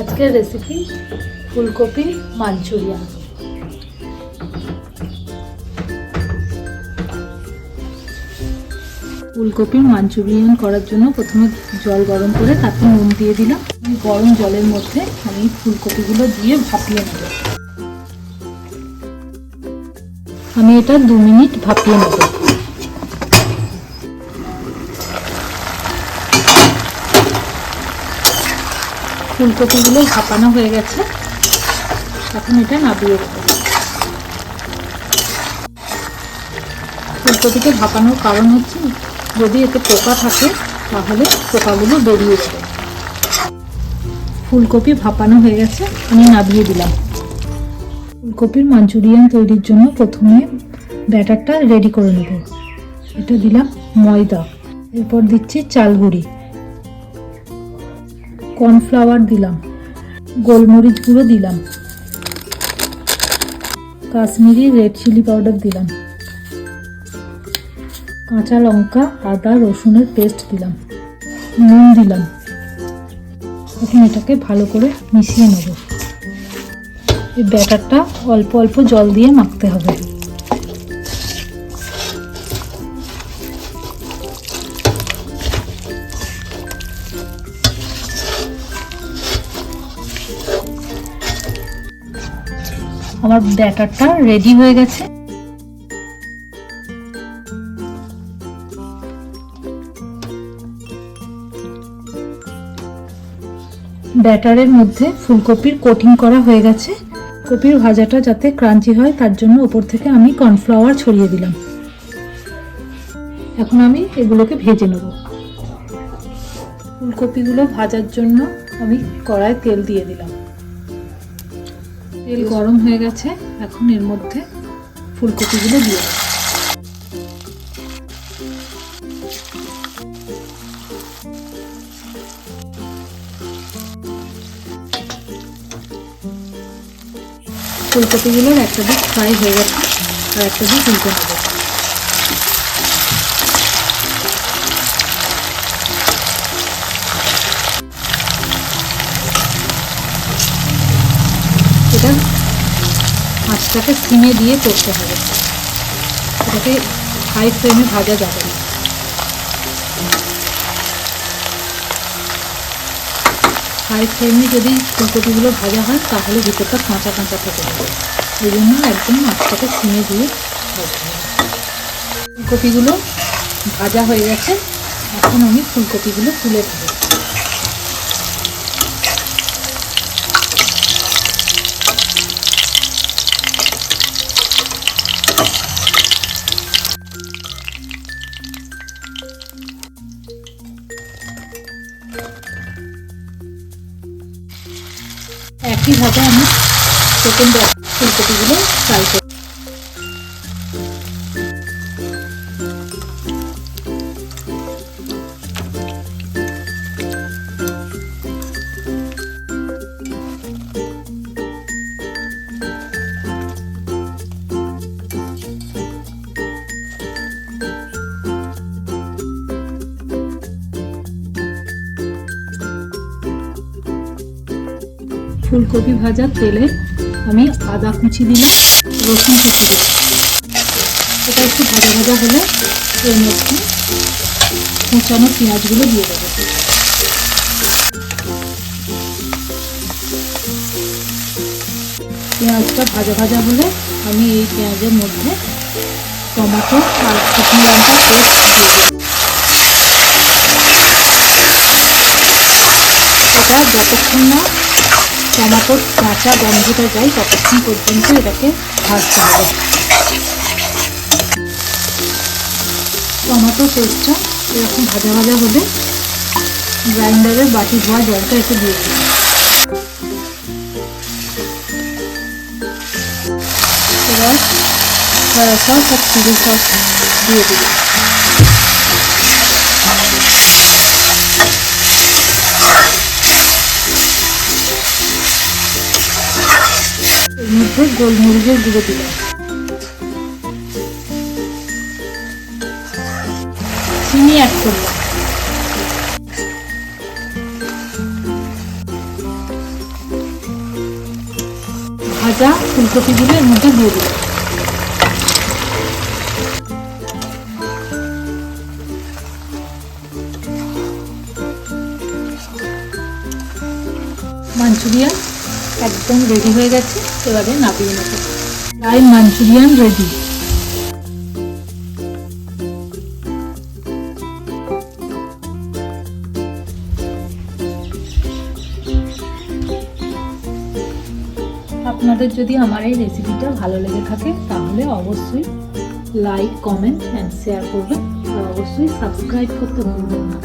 আজকের রেসিপি ফুলকপি মাঞ্চুরিয়ান। ফুলকপির মাঞ্চুরিয়ান করার জন্য প্রথমে জল গরম করে তাতে নুন দিয়ে দিলাম। গরম জলের মধ্যে আমি ফুলকপিগুলো দিয়ে ভাপিয়ে নেব। আমি এটা দু মিনিট ভাপিয়ে নেব। ফুলকপিগুলো ভাপানো হয়ে গেছে। এখন এটা নাবিয়ে দেবো। ফুলকপিকে ভাপানোর কারণ হচ্ছে, যদি এতে পোকা থাকে, তাহলে পোকাগুলো বেরিয়ে যাবে। ফুলকপি ভাপানো হয়ে গেছে, আমি নাবিয়ে দিলাম। ফুলকপির মাঞ্চুরিয়ান তৈরির জন্য প্রথমে ব্যাটারটা রেডি করে নেব। এটা দিলাম ময়দা। এরপর দিচ্ছি চাল গুঁড়ি। কর্নফ্লাওয়ার দিলাম, গোলমরিচ গুঁড়ো দিলাম, কাশ্মীরি রেড চিলি পাউডার দিলাম, কাঁচা লঙ্কা, আদা, রসুনের পেস্ট দিলাম, নুন দিলাম। এখন এটাকে ভালো করে মিশিয়ে নেব। এই ব্যাটারটা অল্প অল্প জল দিয়ে মাখতে হবে। আমার ব্যাটারটা রেডি হয়ে গেছে। ব্যাটারের মধ্যে ফুলকপির কোটিং করা হয়ে গেছে। কপির ভাজাটা যাতে ক্রাঞ্চি হয়, তার জন্য ওপর থেকে আমি কর্নফ্লাওয়ার ছড়িয়ে দিলাম। এখন আমি এগুলোকে ভেজে নেব। ফুলকপিগুলো ভাজার জন্য আমি কড়ায় তেল দিয়ে দিলাম। তেল গরম হয়ে গেছে, এখন এর মধ্যে ফুলকপিগুলো দিয়ে দেবো। ফুলকপিগুলোর একটা দিক ফ্রাই হয়ে গেছে, আর একটা দিক উল্টে এটা আঁচটাকে সিমে দিয়ে করতে হবে। এটাকে হাই ফ্লেমে ভাজা যাবে না। হাই ফ্লেমে যদি ফুলকপিগুলো ভাজা হয়, তাহলে ভিতরটা কাঁচা কাঁচা থেকে যাবে। এই জন্য একদম মাছটাকে সিমে দিয়ে ভাজতে হবে। ফুলকপিগুলো ভাজা হয়ে গেছে। এখন আমি ফুলকপিগুলো তুলে দেবো একইভাবে আমি সেকেন্ড ফুলকপিগুলো ফ্রাই করব? ফুলকপি ভাজার তেলে আমি আদা কুচি দিলাম, রসুন কুচি দিলাম। এটা একটু ভাজা ভাজা হলে এর মধ্যে কুচানো পেঁয়াজগুলো দিয়ে দেবো। পেঁয়াজটা ভাজা ভাজা হলে আমি এই পেঁয়াজের মধ্যে টমেটো, আর শুকনো লঙ্কা পেস্ট দিয়ে দেবো। এটা যতক্ষণ না টমেটোর কাঁচা গন্ধটা যায় ততক্ষণ পর্যন্ত এটাকে ভাজতে হবে। টমেটো পেস্টটা এরকম ভাজা ভাজা হলে গ্রাইন্ডারের বাটি ধোয়া জলটা একটু দিয়ে দিলাম এবার সয়া সস আর চিলি সস দিয়ে দিলাম মধ্যে গোলমরিচের গুঁড়ো দিলাম। চিনি অ্যাড করলাম। ভাজা ফুলকপিগুলো এর মধ্যে দিয়ে দিলাম। মাঞ্চুরিয়ান একদম রেডি হয়ে গেছে। এবারে নামিয়ে নেব। ফ্রাই মাঞ্চুরিয়ান রেডি আপনাদের যদি আমার এই রেসিপিটা ভালো লেগে থাকে, তাহলে অবশ্যই লাইক কমেন্ট অ্যান্ড শেয়ার করবেন। আর অবশ্যই সাবস্ক্রাইব করতে ভুলবেন না।